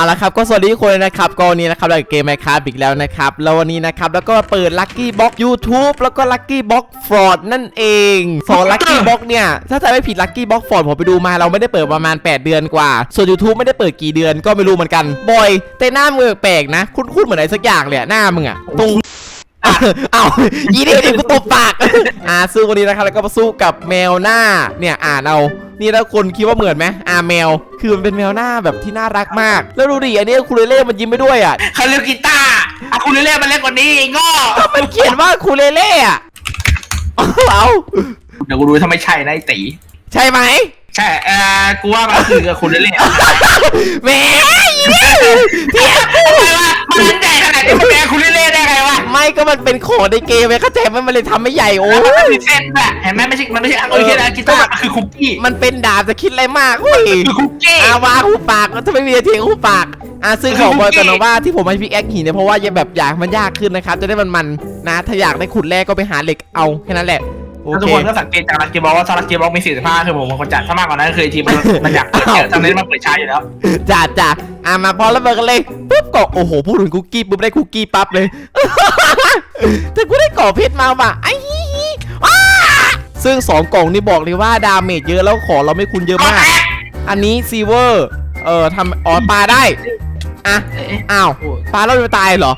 เอาละครับก็สวัสดีทุกคนนะครับก็วันนี้นะครับเราอยู่เกมไมค์ครับอีกแล้วนะครับแล้ววันนี้นะครับแล้วก็มาเปิดลัคกี้บ็อก YouTube แล้วก็ลัคกี้บ็อกฟอร์ดนั่นเองสองลัคกี้บ็อกเนี่ยถ้าจำไม่ผิดลัคกี้บ็อกฟอร์ดผมไปดูมาเราไม่ได้เปิดประมาณ 8 เดือนกว่า ส่วน YouTube ไม่ได้เปิดกี่เดือนก็ไม่รู้เหมือนกันบอยแต่หน้ามึงแปลกๆนะ คุ้นๆเหมือนอะไรสักอย่างเลยอะหน้ามึงอะตรงอะ เอายีนี่ดิกูตบปากอ่าสู้วันนี้นะครับแล้วก็มาสู้กับแมวหน้าเนี่ยอ่านเอานี่แล้วคนคิดว่าเหมือนไหมอ่าแมว คือมันเป็นแมวหน้าแบบที่น่ารักมาก แล้วดูดิอันนี้คูเลเล่มันยิ้มไปด้วยอะเขาเรียกกีตาร์อะคุณเล่นมันเล่นกว่านี้ไอ้โง่มันเขียนว่าคูเลเล่อะเอาเดี๋ยวกูดูถ้าไม่ใช่นะไอ้ตีใช่ไหมใช่เออกูว่ามันคือกับคุณเล่นแหมอีนี่เพี้ยทำไมวะมันเล่นใหญ่ขนาด นี้มันแปลคุณเล่นได้ไงวะไม่ก็มันเป็นของในเกมไงเข้าใจไหมมันเลยทำไม่ใหญ่โอ้แล้วมันก็มีเส้นแบบเห็นไหมไม่ใช่มันไม่ใช่อังกฤษนะกีตาร์คือคุกกี้มันเป็นดาบจะคิดอะไรมากเฮ้ยคือคุกกี้อาวาหูปากถ้าไม่มีเทียงหูปากอะซึ่งของบอยกับนว่าที่ผมให้พิกแอคหินเนี่ยเพราะว่ายังแบบอยากมันยากขึ้นนะครับจะได้มันมันๆนะถ้าอยากได้ขุดแร่ก็ไปหาเหล็กเอาแค่นั้นแหละ โอแล้วทุเคกคนก็สังเกตจากลักกี้บอกว่าถ้าลักกี้บอกมีสี่สิบห้าคือผมเป็นคนจัดถ้ามากกว่านั้นคือทีมมันมันอยากเปิดเยอะทำนี้มันเปิดช้าอยู่แล้วจ้าจ้าอะมาพอแล้วเบิกกันเลยปุ๊บก็โอ้โหพูดถึงคุกกี้ปุ๊บได้คุกกี้ปั๊บเลยแต่กูได้ก่อเพชรมาว่ะไอ้ฮีฮีอ้าซึ่งสองกล่องนี่บอกเลยว่าดาเมจเยอะแล้วของเราไม่คุ้นเยอะมาก อันนี้ซีเวอร์ เอ่อทำอ๋อปลาได้ อะ อ้าว ปลาเราจะตายเหรอ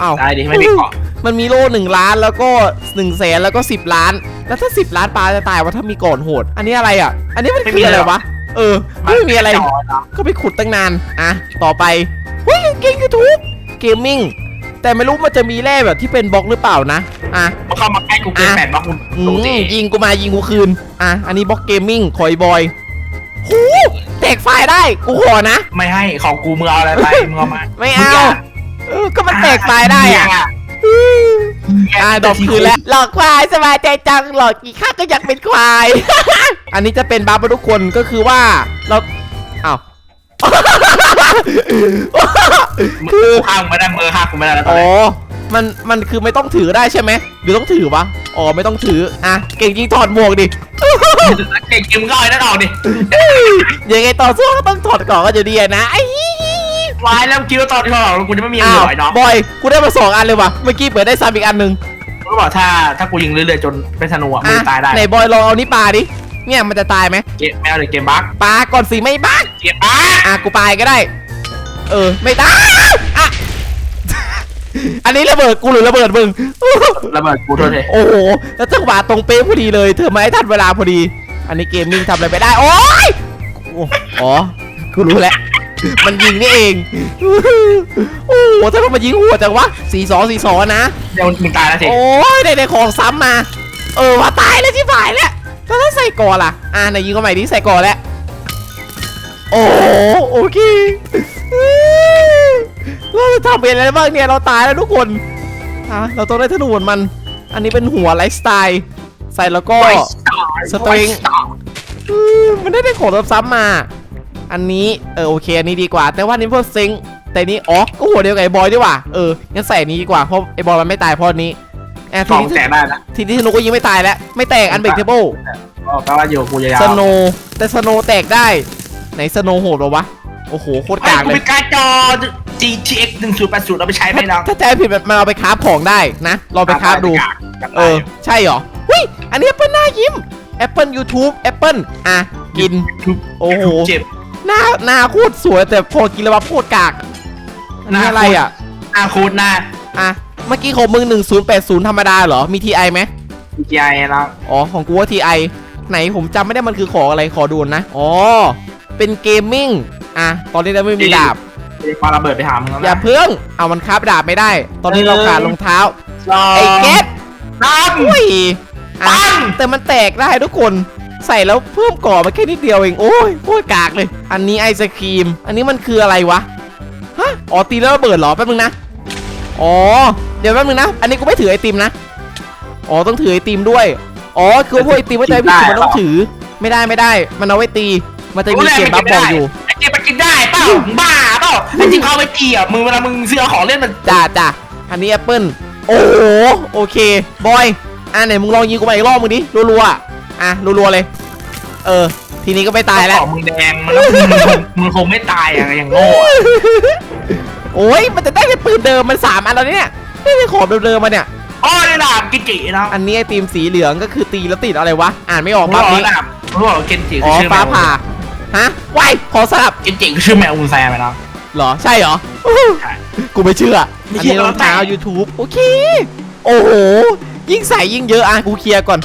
อ้าวตายดิไม่มีเกาะ มันมีโล่หนึ่งล้านแล้วก็หนึ่งแสนแล้วก็สิบล้าน แล้วถ้าสิบล้านปลาจะตายวะถ้ามีก่อนโหด อันนี้อะไรอะ อันนี้มันคืออะไรวะ เออ ไม่มีอะไร ก็ไปขุดตั้งนาน อะ ต่อไป เฮ้ยเก่งยูทูบเกมมิ่ง แต่ไม่รู้มันจะมีแร่แบบที่เป็นบล็อกหรือเปล่านะ อะมันเข้ามาใกล้กูเกินแปดบล็อกคุณอืปกมติยิงกูมายิงกูคืน อะ อันนี้บล็อกเกมมิ่งคอยบอยหูแตกไฟล์ได้ กูขอนะ ไม่ให้ ของกูมึงเอาอะไรไป มึงเอามา ไม่เอาเออก็มันแตกไฟล์ได้อะ อ่าดอกคืนแล้วหลอกควายสบายใจจังหลอกกี่ข้างก็อยากเป็นควาย อันนี้จะเป็นบัฟให้ทุกคนก็คือว่าเราอ้าวคือข้างไม่ได้มือข้างกูไม่ได้แล้วตอนอ๋อนี้มันมันคือไม่ต้องถือได้ใช่ไหมหรือต้องถือวะอ๋อไม่ต้องถืออะเก่งจริงถอดหมวกดิเก่งกิมก็เอาไอ้นั่นออกดิยังไงต่อสู้ก็ต้องถอดก่อนก็จะดีอะนะไอ้ วายแล้วคิดว่าตอนที่เขาออกกูจะไม่มีอะไรอ้าวหน่อยเนาะบอยกูได้มาสองอันเลยว่ะเมื่อกี้เปิดได้ซ้ำอีกอันหนึ่งก็บอกถ้าถ้ากูยิงเรื่อยๆจนเป็นธนูอะมึงตายได้ไหนบอยลองเอานี่ปลาดิเนี่ยมันจะตายไหมเกมแมวหรือเกมบั๊กปลาก่อนสิไม่บ้าเกมบั๊กอะกูไปก็ได้ เออไม่ได้อะ อันนี้ระเบิดกูหรือระเบิดมึง ระเบิดกูโทษทีโอ้โห แล้วจังหวะตรงเป๊ะพอดีเลย เธอมาให้ทันเวลาพอดี อันนี้เกมมิ่งทำอะไรไม่ได้ โอ้ยโอ้อ๋อ กูรู้แล้ว มันยิงนี่เอง โอ้โหถ้ามันยิงหัวจังวะสี่สองสี่สองนะ เดี๋ยวมึงตายแล้วสิโอ้ยได้ได้ของซ้ำมา เออว่าตายแล้วที่ฝ่ายแล้วแล้วถ้าใส่ก่อนล่ะ อ่าไหนยิงก็ใหม่ดิใส่ก่อนแล้ว โอ้โอเคเราจะทำเป็นอะไรบ้างเนี่ยเราตายแล้วทุกคนอะเราต้องได้ธนูเหมือนมัน อันนี้เป็นหัวไลฟ์สไตล์ ใส่แล้วก็สตริงอืมมันได้ได้ของซ้ำๆมา อันนี้เออโอเคอันนี้ดีกว่า แต่ว่านี่เพิ่มซิงค์แต่นี้อ๋อก็หัวเดียวกับไอ้บอยดีกว่าเอองั้นใส่อันนี้ดีกว่าเพราะไอ้บอยมันไม่ตายเพราะอันนี้แอบสทีองนี้แสนได้นะทีนี้ธนูก็ยิงไม่ตายแล้วไม่แตกอันเบรกเทเบิลก็แปลว่าอยู่กูยาวสโนแต่สโนแตกได้ไหนสโนโหดเหรอวะโอ้โหโคตรไอ้กากกูเลเป็ยนการ์ดจอ GTX 1080เอาไปใช้ไม่ได้ถ้าแท้ผิดมันเอาไปคราฟของได้นะลองไปคราฟดู เออ ใช่เหรอเฮ้ยอันนี้แอปเปิลหน้ายิ้ม Apple YouTube Apple อะกิน โอ้โหเจ็บ หน้าหน้าโคตรสวยแต่พอกินแล้วว่าโคตรกากอันนี้อะไรอะ อาคูดหน้าอะ เมื่อกี้ของมึง1080 ธรรมดาเหรอ มี TI ไหม DJI แล้วอ๋อ ของกูว่า TI ไหนผมจำไม่ได้มันคือของอะไรขอดูนะ อ๋อ เป็นเกมมิ่ง อะ ตอนนี้เราไม่มีดาบปาระเบิดไปหามึงแล้วอย่าเพิ่งเอามันคาบดาบไม่ได้ ตอนนี้เราขาดรองเท้า ไอ้เก็ต น้ำ อุ้ยอะปังแต่มันแตกได้ทุกคน ใส่แล้วเพิ่มก่อมาแค่นิดเดียวเองโอ้ยโคตรกากเลย อันนี้ไอศครีม อันนี้มันคืออะไรวะฮะอ๋อตีแล้วระเบิดเหรอแป๊บนึงนะอ๋อเดี๋ยวแป๊บนึงนะ อันนี้กูไม่ถือไอติมนะอ๋อต้องถือไอติมด้วยอ๋อคือพวกไอติมไว้ใจพี่มันต้องถือ ไม่ได้ไม่ได้ มันเอาไว้ตี มันจะมีเขียนบัฟบอกอยู่ไอ้เก็บไปกินได้เปล่าบ้าเปล่าไอ้จิ้มเข้าไปเกี่ยมึงเวลามึงซื้อของเล่นมันจ้าจ้าอันนี้แอปเปิลโอ้โหโอเคบอยอะไหนมึงลองยิงกูมาอีกรอบมึงดิรัวๆ อะอะรัวๆเลย เออ ทีนี้ก็ไม่ตายแล้ว ของมึงแดงมันแล้วมึงคงมึงคงไม่ตายอะอย่างโง่อะโอ้ยมันจะได้แค่ปืนเดิมมันสามอันแล้วเนี่ยไม่ได้ของเดิมๆมาเนี่ยโอ้ยดาบกิจินะอันนี้ไอตีมสีเหลืองก็คือตีแล้วติดอะไรวะ อ่านไม่ออกมึงปั๊บบอกนี้ว่าดาบมึงบอกว่าเกนจิอ๋คืออชื่อแมฟ้าวผ่าฮะวายขอสลับเกนจิคือชื่อแมวอุนแซมไหมเนาะเหรอ ใช่เหรอใช่กูไม่เชื่อ ไม่อันเชื่นี้อรองเท้า แล้วแต่ YouTube โอเค โอ้โห ยิ่งใส่ยิ่งเยอะอะกูเคลียร์ก่อน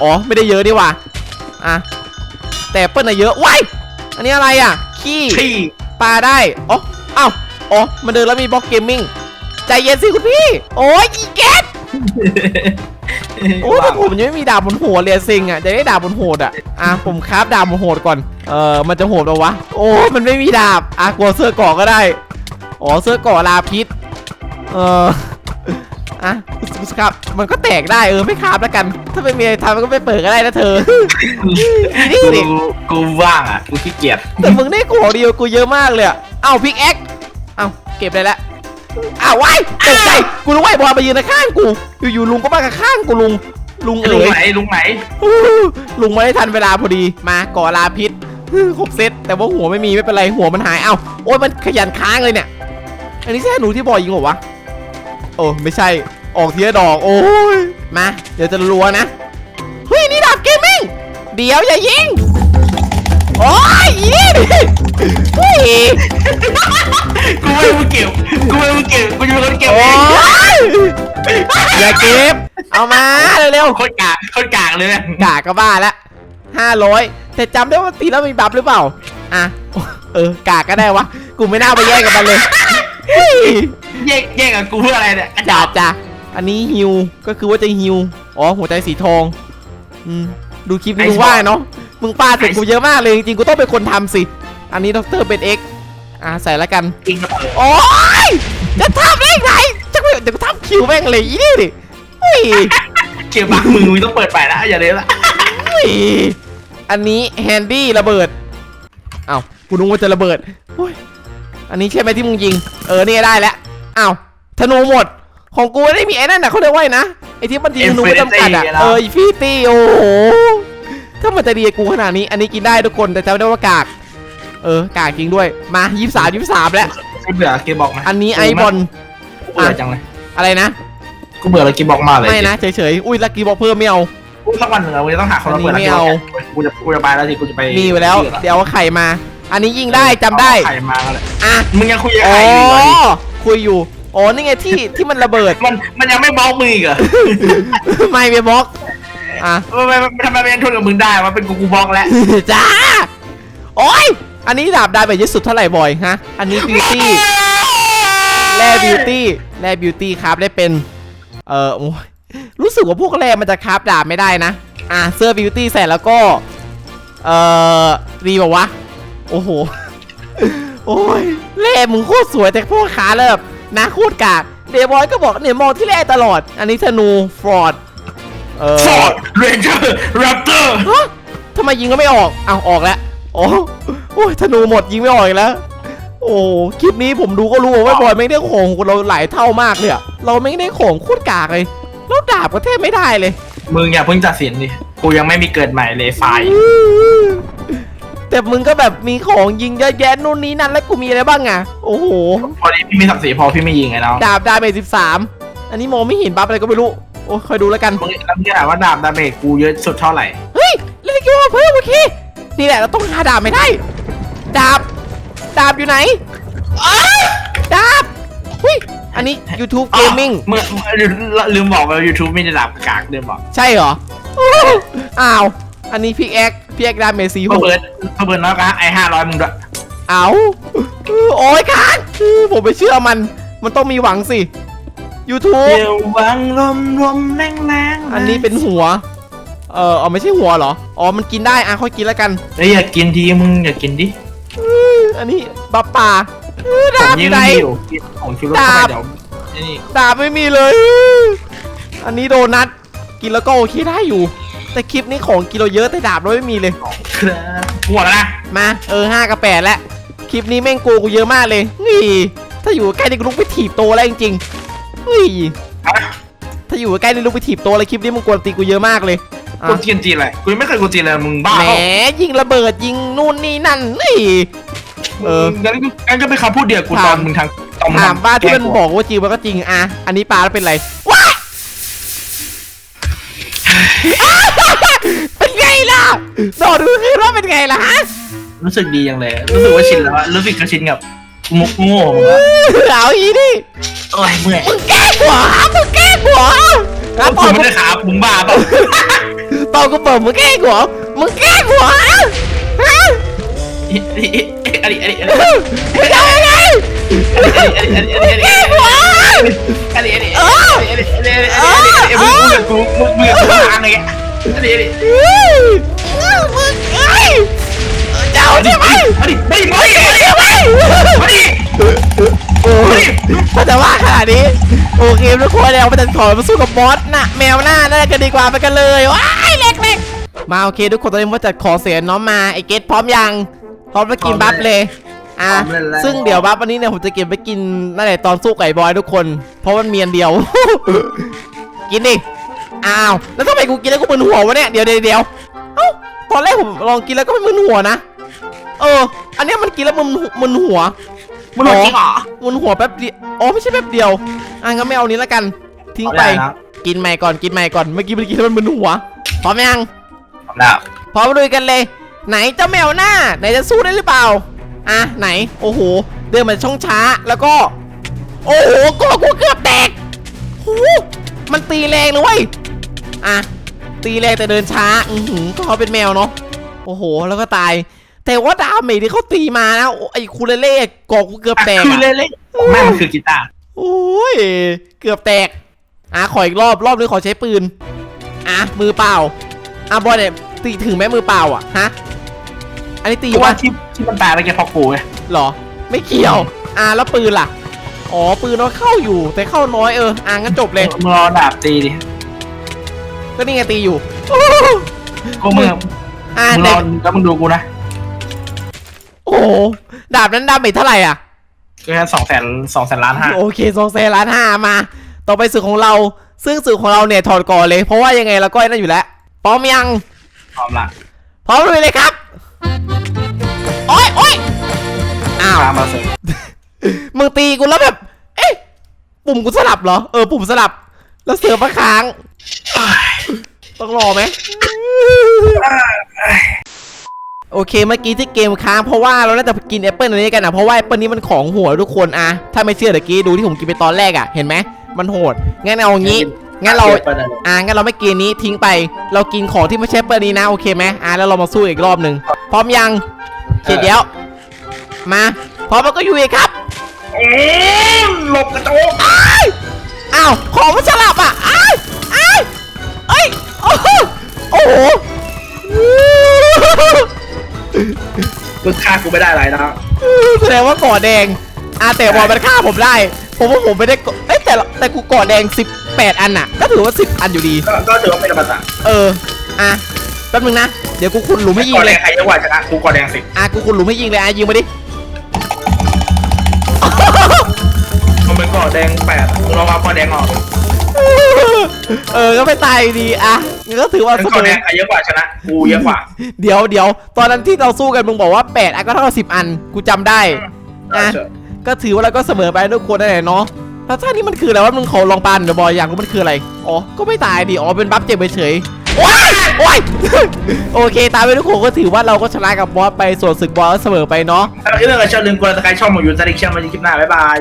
อ๋อไม่ได้เยอะดีว่ะอะแต่เปิ้ลอะเยอะว้ายอันนี้อะไรอะขี้ที่ปลาได้อ๋ออ้าวอ๋อมันเดินแล้วมีบล็อกเกมมิ่งใจเย็นสิคุณพี่ โอ้ยอีแก๊สโอ้ยแต่ผมยังไม่มีดาบบนหัวเลยซิงอะจะได้ดาบบนโหดอะอะผมคราฟดาบบนโหดก่อนเออมันจะโหดปะวะโอ้มันไม่มีดาบอะกลัวเสื้อเก่อก็ได้อ๋อเสื้อเก่อลาพิษเออ อะครับมันก็แตกได้เออไม่คราฟแล้วกัน ถ้าไม่มีอะไรทำมันก็ไม่เปิดก็ได้นะเธอนี่ดิกูกูว่างอะกูขี้เกียจแต่มึงได้ของเดียวกูเยอะมากเลยอะเอ้าพิกแอคเอ้าเก็บได้แล้วอ้าวไว้ายตกใจกูรู้ว่าไอ้บอลมายืนข้างกู อยู่ๆลุงก็มาข้างกูลุงลุงลุเอ๋งยไหนลุงไหนอู้ลุงมาได้ทันเวลาพอดีมาก่อลาพิษครบเซตแต่ว่าหัวไม่มีไม่เป็นไรหัวมันหายเอ้าโอ้ยมันขยันค้างเลยเนี่ย อันนี้ใช่หนูที่บอยยิงเหรอวะ โอ้ไม่ใช่ออกเทียดอก โอ้ยมาเดี๋ยวจะรัวนะเฮ้ยนี่ดาบเกมมิ่งเดี๋ยวอย่ายิงโอ้ยอีนี่เฮ้ยกูไม่รู้เก็บกูไม่รู้เก็บกูจะเป็นคนเก็บโอ้เองยอย่าเก็บเอามาเร็วโคตรกากโคตรกากเลยนะๆกาก็บ้าละห้าร้อยแต่จำได้ว่าตีแล้วมีบัฟหรือเปล่า อะ เออกากก็ได้วะกูไม่น่าไปแย่งกับมันเลยเฮ้ย แย่งแย่งกับกูเพื่ออะไรเนี่ยกระจจ่าอกจ้ะอันนี้ฮิว ก็คือว่าจะฮิว อ๋อ หัวใจสีทอง อืม ดูคลิปนี้มึงว่าเนาะ มึงปาดใส่กูเยอะมากเลย จริงๆ กูต้องเป็นคนทำสิ อันนี้ดรเป็น X อะใส่แล้วกัน จริงกับเปิดโอ้ยจะทำได้ไงจะไม่เดี๋ยวกูทำคิวแม่งเลยอีนี่ดิเฮ้ยเกี่ยวบักมือมึงต้องเปิดไปนะอย่าเลยละเฮ้ย อันนี้แฮนดี้ระเบิดอ้าวกูนึกว่าจะระเบิดโอ้ย อันนี้ใช่ไหมที่มึงยิง เออเนี่ยได้แล้วอ้าวธนูหมด ของกูไม่ได้มีไอ้นั่นนะเขาเรียกว่าไงนะไอ้ที่มันยิงธนูไม่จำกัดอะเออฟีตี้โอ้โหถ้ามันจะดีกับกูขนาดนี้ อันนี้กินได้ทุกคนแต่จำได้ว่ากาก เออกากจริงด้วยมายี่สามยี่สามแล้ว กูเบื่อเกมบอกไหมอันนี้ไอบอลกูเบื่อจังเลยอะไรนะ กูเบื่อเลยเกมบอกมากเลยไม่นะเฉยๆอุ้ยลักกี้บอกเพิ่มไม่เอา กูสักวันหนึ่งอะกูจะต้องหาคนมาเปิดอันนี้แล้วไม่เอากูจะกูจะไปแล้วสิกูจะไปมีไปแล้ว เดี๋ยวเอาไข่มา อันนี้ยิงได้จำได้ใครมาแล้วเลยอะ มึงยังคุยกับอ๋ใคอรอยู่เหรอนี่คุยอยู่ อ๋อ นี่ไงที่ที่มันระเบิด มันมันยังไม่บล็อกมึงอีกเหรอ ไม่ไปบล็อก อะ ทำไมทำไมมันยังทุนกับมึงได้วะเป็นกูกูบล็อกแล้ว จ้า โอ้ย อันนี้ดาบดาบแบบเยอะสุดเท่าไหร่บอยฮะ อันนี้บิวตี้แร่บิวตี้แร่บิวตี้ครับได้เป็น เออโอ้ยรู้สึกว่าพวกแร่มันจะคราฟดาบไม่ได้นะ อะ เสื้อบิวตี้ใส่แล้วก็ เอ่อดีป่าวะ โอ้โห โอ้ยแร่มึงโคตรสวยแต่พวกขาเลยแบบนะโคตรกาก เดบอยก็บอกเนี่ยมองที่แร่ตลอด อันนี้ธนูฟรอดเออฟอร์ดเรนเจอร์แรปเตอร์ฮะทำไมยิงก็ไม่ออกเอาออกแล้วโอ้โอ้ยธนูหมดยิงไม่ออกอีกแล้ว โอ้คลิปนี้ผมดูก็รู้ว่าบอยไม่ได้ของของเราหลายเท่ามากเลยอะเราไม่ได้ของโคตรกากเลยแล้วดาบก็แทบไม่ได้เลย มึงอย่าเพิ่งตัดสินดิ กูยังไม่มีเกิดใหม่เลยไฟล์ แต่มึงก็แบบมีของยิงเยอะแยะนู่นนี้นั่นแล้วกูมีอะไรบ้างอะโอ้โห พอดีพี่มีศักดิ์ศรีพอพี่ไม่ยิงไงน้องดาบดาเมจสิบสามอันนี้มองไม่เห็นบัฟอะไรก็ไม่รู้ โอ้ยคอยดูแล้วกัน มึงแล้วพี่ถามว่าดาบดาเมจกูเยอะสุดเท่าไหร่เฮ้ยเล่นกี่ว่าเพิ่มโอเค นี่แหละเราต้องหาดาบไม่ได้ ดาบ ดาบอยู่ไหนอ้าดาบเฮ้ยอันนี้ YouTube Gaming เมื่อลืมลืมบอกไปยูทูบมีแต่ดาบกากลืมบอก ใช่เหรอ อ้าว อันนี้พี่แอ็ก พี่แอ็กดาเมจสีหเพื่อกเบิร์ดเพื่อเบิร์ดน้อยกว่าไอ้ห้าร้อยมึงด้วยเอาโอ้ยค้างผมไปเชื่อมัน มันต้องมีหวังสิ YouTube เดี๋ยววังลมลมแรงแรงอันนี้เป็นหัว เออเอาไม่ใช่หัวเหรอ อ๋อ มันกินได้ อะค่อยกินแล้วกันเฮ้ยอยากกินทีมึงอยากกินดิ อันนี้บับป่าเออผดามบอยิ่ยู่งไหนมีอยู่กินของชิวรสเข้าดาบไปเดี๋ยวไอ้นี่ดาบไม่มีเลย อันนี้โดนัท กินแล้วก็โอเคได้อยู่ แต่คลิปนี้ของกินเราเยอะแต่ดาบเราไม่มีเลย ครับหัวแล้วนะมาเออห้ากับแปดแล้วคลิปนี้แม่งโกกูเยอะมากเลยนี่ถ้าอยู่ใกล้นี่กูลุกไปถีบโตแล้วจริงๆเฮ้ยถ้าอยู่ใกล้นี่ลุกไปถีบโตเลยคลิปนี้มึงกวนตีกูเยอะมากเลยอะกูจีนจีนอะไรกูยังไม่เคยกูจีนเลยมึงบ้าแหมเปล่ายิงระเบิดยิงนู่นนี่นั่นนี่ เออ งั้นก็งั้นก็เป็นคำพูดเดียวกูตถาอมนมึงทางตอนมึงถามทำว่าที่มันแล้บอกว่าจริงมันก็จริงอะอันนี้ปลาแล้วเป็นไรว้าย เป็นไงล่ะโดดดูคือว่าเป็นไงล่ะฮะรู้สึกดีอย่างเลย รู้สึกว่าชินแล้วอะรู้สึกก็ชินกับมุกโง่ของมึงแล้วเอาอีดิโอ้ยเมื่อยมึงแกล้งหัวมึงแกล้งหัวนะตกูอนไม่กูได้ขามึงบ้าเปล่าตอนกูเปิดมึงแกล้งหัวมึงแกล้งหัวฮะอันนี้อันนี้อันนี้มึงทำยังไงอันนี้อันนี้อันนี้อันนี้แกล้งหัวอันนี้อันนี้ อันนี้อันนี้อันนี้อันนี้อันนี้มึงมึงกับกูมึงมึงกับกูทางไงอันนี้อันนี้เฮ้ยมึงเอ้ยเจ้าใช่ไหมอันนี้ไม่ไม่ใช่ไม่โอ้ยถ้าจะว่าขนาดนี้โอเคทุกคนเดี๋ยวไปตัดขอมาสู้กับบอสน่ะแมวหน้าน่ากันดีกว่าไปกันเลยว้ายเล็กๆมาโอเคทุกคนตอนนี้ว่าจัดขอเสียน้องมาไอเกตพร้อมยังพร้อมไปกินบัฟเลย อะซึ่งเดี๋ยวบัฟวันนี้เนี่ยผมจะเก็บไปกินนั่นแหละตอนสู้ไก่บอยทุกคน เพราะมันเมียนเดียว กินดิ อ้าว แล้วทำไมกูกินแล้วกูมึนหัววะเนี่ย เดี๋ยวเดี๋ยวเดี๋ยวเอ้าตอนแรกผมลองกินแล้วก็ไม่มึนหัวนะ เออ อันเนี้ยมันกินแล้วมึนมึนหัว มึงหลอกจริงเหรอมันหัวแป๊บเดียวอ๋อไม่ใช่แป๊บเดียว อะงั้นไม่เอานี้แล้วกัน ทิ้งไป เอาได้นะกินใหม่ก่อน กินใหม่ก่อน เมื่อกี้มันกินแล้วมันมึนหัว พร้อมยังทำแล้วพร้อมลุยกันเลย ไหนเจ้าแมวหน้า ไหนจะสู้ได้หรือเปล่า อะไหน โอ้โห เดินมาช่องช้าแล้วก็ โอ้โหกอกูเกือบแตกหูมันตีแรงนะเว้ยอะตีแรงแต่เดินช้า อือหือก็เขาเป็นแมวเนาะโอ้โห แล้วก็ตาย แต่ว่าดาเมจที่เขาตีมานะโอ้ไอ้คูเลเล่กอกูเกือบแตกคืออะเล่นๆแม่มันคือกีตาร์โอ้ยเกือบแตก อะขออีกรอบรอบนี้ขอใช้ปืน อะมือเปล่าอะบอยเนี่ยตีถึงแม้มือเปล่าอะฮะอันนี้ตีอเพยู่ราะว่าปะ ที่ที่มันตายไปแกเพราะกูไงหรอ ไม่เกี่ยว อะแล้วปืนล่ะ อ๋อ ปืนเราเข้าอยู่ แต่เข้าน้อยเออ อะงั้นจบเลย มึงรอดาบตีดิก็นี่ไงตีอยู่กูมึงอะมึงรแต่อแล้วมึงดูกูนะโอ้โหดาบนั้นดาเมจเท่าไหร่อะ ก็แค่สองแสนสองแสนล้านห้าโอเคสองแสนล้านห้ามา ต่อไปสื่อของเรา ซึ่งสื่อของเราเนี่ยถอดก่อนเลย เพราะว่ายังไงเราก็ไอ้นั่นอยู่แล้วพร้อมยังพร้อมละ พร้อมลุยเลยครับโอ้ยโอ้ย อ้าวตามมาเสร็จมึงตีกูแล้วแบบ เอ๊ะ ปุ่มกูสลับเหรอ เออ ปุ่มสลับ แล้วเสือมาค้าง ต้องรอไหม โอเค เมื่อกี้ที่เกมค้างเพราะว่าเราน่าจะกินแอปเปิลอันนี้กันอะ เพราะว่าแอปเปิลนี้มันของโหัวทุกคนอะถ้าไม่เชื่อเดี๋ยวกี้ดูที่ผมกินไปตอนแรกอะ เห็นไหม มันโหด งั้นเอางี้ งั้นเรา อ่า งั้นเราไม่กินนี้ทิ้งไป เรากินของที่ไม่ใช่เปิลนี้นะ โอเคไหมอ่าแล้วเรามาสู้อีกรอบหนึ่งพร้อมยังเขียดเดี๋ยวมา พร้อมแล้วก็อยู่อีกครับโอ้หลบกระโจกอ้ายอ้าวของมันสลับอะอ้ายอ้ายเอ้ยโอ้โหโอ้โหมึงฆ่ากูไม่ได้ไรนะแสดงว่าก่อแดงอ่าแต่บอลมันฆ่าผมได้ผมว่าผมไม่ได้ก่อเอ้ยแต่ละแต่กูก่อแดง 18 อันน่ะ ก็ถือว่า 10 อันอยู่ดี ก็ถือว่าเป็นธรรมศาสตร์เออ อะแป๊บนึงนะ เดี๋ยวกูคุณหลุมให้ยิงก่อนเลแดยงใครเยอะกว่าชนะกูก่อนแดงสิอะกูคุณหลุมให้ยิงเลยอะยิงมาดิ เป็นก่อนแดงแปดมึงลองเอาก่อนแดงออกเออ ก็ไม่ตายอยู่ดีอะงั้นก็ถือว่าเป็นเสก่อนมแดองใครเยอะกว่าชนะ กูเยอะกว่า เดี๋ยวเดี๋ยว ตอนนั้นที่เราสู้กันมึงบอกว่า8อันก็เท่ากับ10 อัน กูจำได้อะก็ถือว่าเราก็เสมอไปทุกคนนั่นแหละเนาะแล้วท่านี้มันคืออะไรวะมึงขอลองปานเดี๋ยวบอยอยากรู้มันคืออะไร อ๋อ ก็ไม่ตายดิ อ๋อ เป็นบัฟเจ็บเฉยๆโอ้ยโอ้ยโอเค ตามไปทุกคนก็ถือว่าเราก็ชนะกับบอสไป ส่วนศึกบอสก็เสมอไปเนาะ ถ้าคิดว่าชอบลืมกดติดตามช่องหมอยูสติ๊กเชื่อมมาในคลิปหน้า บ๊ายบาย